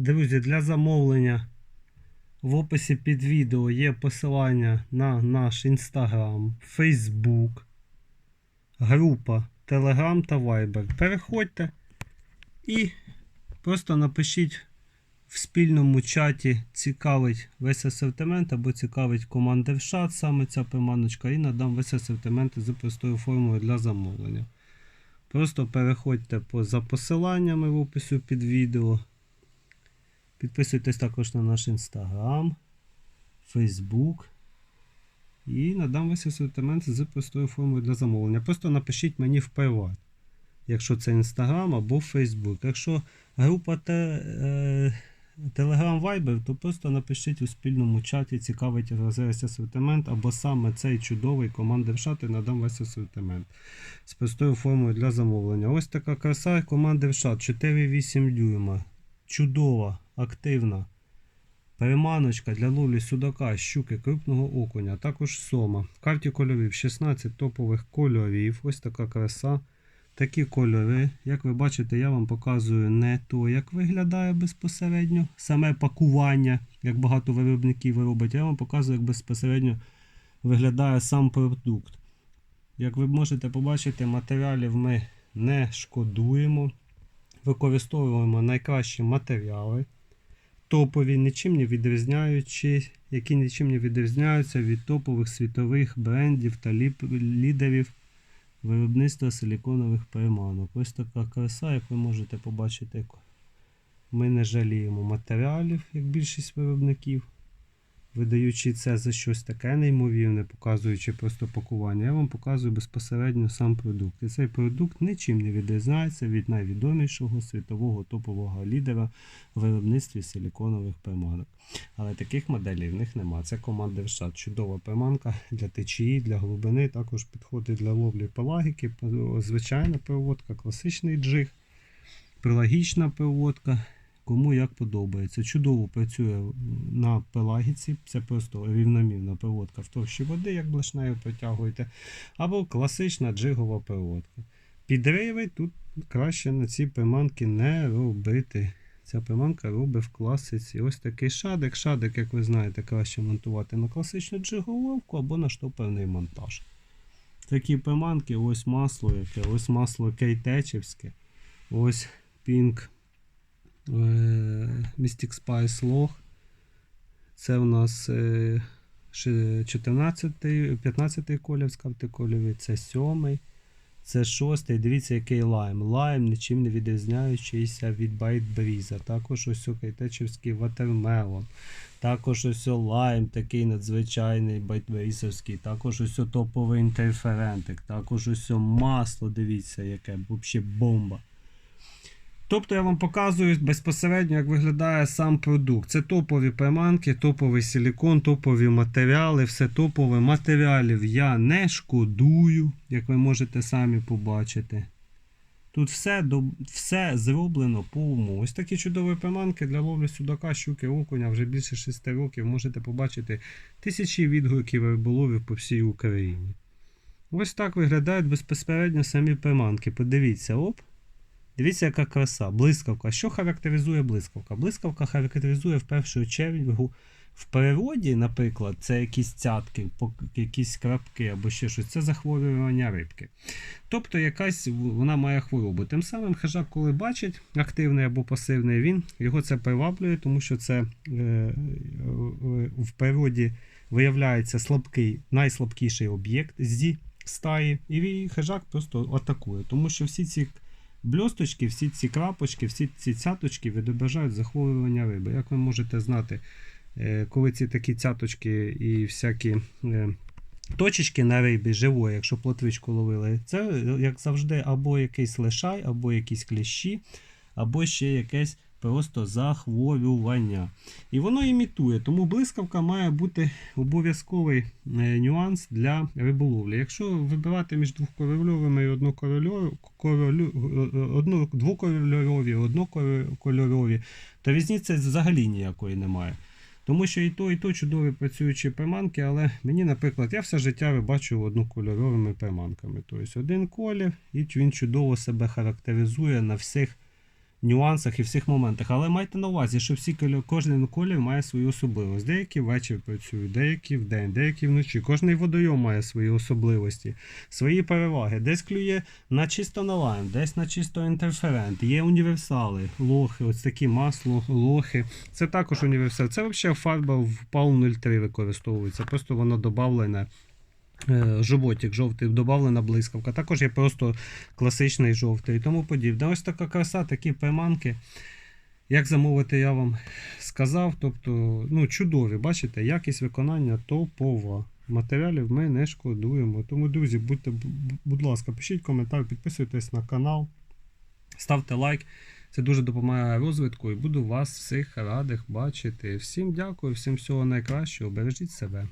Друзі, для замовлення в описі під відео є посилання на наш інстаграм, Фейсбук, група Telegram та Viber. Переходьте і просто напишіть в спільному чаті цікавить весь асортимент або цікавить командир шат, саме ця приманочка, і надам весь асортимент з простою формою для замовлення. Просто переходьте за посиланнями в описі під відео. Підписуйтесь також на наш інстаграм, Фейсбук. І надам весь асортимент з простою формою для замовлення. Просто напишіть мені в приват, якщо це інстаграм або Фейсбук. Якщо група е, Telegram Viber, то просто напишіть у спільному чаті, цікавить розріз асортимент, або саме цей чудовий командир шати надам весь асортимент з простою формою для замовлення. Ось така краса командир шат 4,8 дюйма. Чудова, активна. Переманочка для ловлі судака, щуки, крупного окуня, також сома. В карті кольорів 16 топових кольорів. Ось така краса. Такі кольори. Як ви бачите, я вам показую не то, як виглядає безпосередньо саме пакування, як багато виробників робить. Я вам показую, як безпосередньо виглядає сам продукт. Як ви можете побачити, матеріалів ми не шкодуємо. Використовуємо найкращі матеріали. Топові, нічим не відрізняючи, які нічим не відрізняються від топових світових брендів та лідерів виробництва силіконових переманок. Ось така краса, як ви можете побачити, ми не жаліємо матеріалів, як більшість виробників, видаючи це за щось таке неймовірне, показуючи просто пакування. Я вам показую безпосередньо сам продукт. І цей продукт нічим не відрізняється від найвідомішого світового топового лідера в виробництві силіконових приманок. Але таких моделей в них нема. Це команда Вершат. Чудова приманка для течії, для глибини. Також підходить для ловлі пелагіки, звичайна проводка, класичний джиг, пелагічна проводка. Кому як подобається. Чудово працює на пелагіці, це просто рівномірна проводка в товщі води, як блешнею притягуєте, або класична джигова проводка. Підриви тут краще на ці приманки не робити. Ця приманка робить в класиці. Ось такий шадик. Шадик, як ви знаєте, краще монтувати на класичну джиголовку або на штоперний монтаж. Такі приманки, ось масло, яке, ось масло кейтечівське, ось пінк Mystic Spice Log. Це у нас е, 14, 15 колір з карти кольорів, це 7. Це шостий, дивіться, який лайм. Лайм нічим не відрізняючийся від Байт Бріза. Також ось кайтечівський ватермелон. Також ось лайм, такий надзвичайний байтбрізовський. Також ось топовий інтерферентик. Також ось масло, дивіться, яке взагалі бомба. Тобто я вам показую безпосередньо, як виглядає сам продукт. Це топові приманки, топовий силікон, топові матеріали, все топове. Матеріалів я не шкодую, як ви можете самі побачити. Тут все все зроблено по уму. Ось такі чудові приманки для ловлі судака, щуки, окуня вже більше 6 років. Можете побачити тисячі відгуків риболовів по всій Україні. Ось так виглядають безпосередньо самі приманки. Подивіться, оп. Дивіться, яка краса. Блискавка. Що характеризує блискавка? Блискавка характеризує в першу чергу в природі, наприклад, це якісь цятки, якісь крапки або ще щось. Це захворювання рибки. Тобто якась вона має хворобу. Тим самим хижак, коли бачить активний або пасивний, він його це приваблює, тому що це е, в природі виявляється слабкий, найслабкіший об'єкт зі стаї, і хижак просто атакує, тому що всі ці. Бльосточки, всі ці крапочки, всі ці цяточки відображають захворювання риби. Як ви можете знати, коли ці такі цяточки і всякі точечки на рибі живої, якщо плотвичку ловили, це, як завжди, або якийсь лишай, або якісь кліщі, або ще якесь просто захворювання. І воно імітує, тому блискавка має бути обов'язковий нюанс для риболовлі. Якщо вибирати між двокольоровими і одно, двокольорові, однокольорові, то різниці взагалі ніякої немає. Тому що і то, і то чудові працюючі приманки, але мені, наприклад, я все життя бачу однокольоровими приманками. Тобто один колір, і він чудово себе характеризує на всіх нюансах і всіх моментах. Але майте на увазі, що всі кожен колір має свою особливість. Деякі ввечері працюють, деякі вдень, деякі вночі. Кожний водойом має свої особливості, свої переваги. Десь клює на чисто на лайм, десь на чисто інтерферент. Є універсали, лохи, ось такі масло, лохи. Це також універсал. Це взагалі фарба в PAL 03 використовується. Просто воно додавлене. Е, Животик жовтий, додавлена блискавка. Також є просто класичний жовтий і тому подібне. Ось така краса, такі приманки. Як замовити, я вам сказав. Тобто, ну, чудові, бачите, якість виконання топова. Матеріалів ми не шкодуємо. Тому, друзі, будьте, будь ласка, пишіть коментар, підписуйтесь на канал, ставте лайк. Це дуже допомагає розвитку і буду вас всіх радих бачити. Всім дякую, всім всього найкращого. Бережіть себе.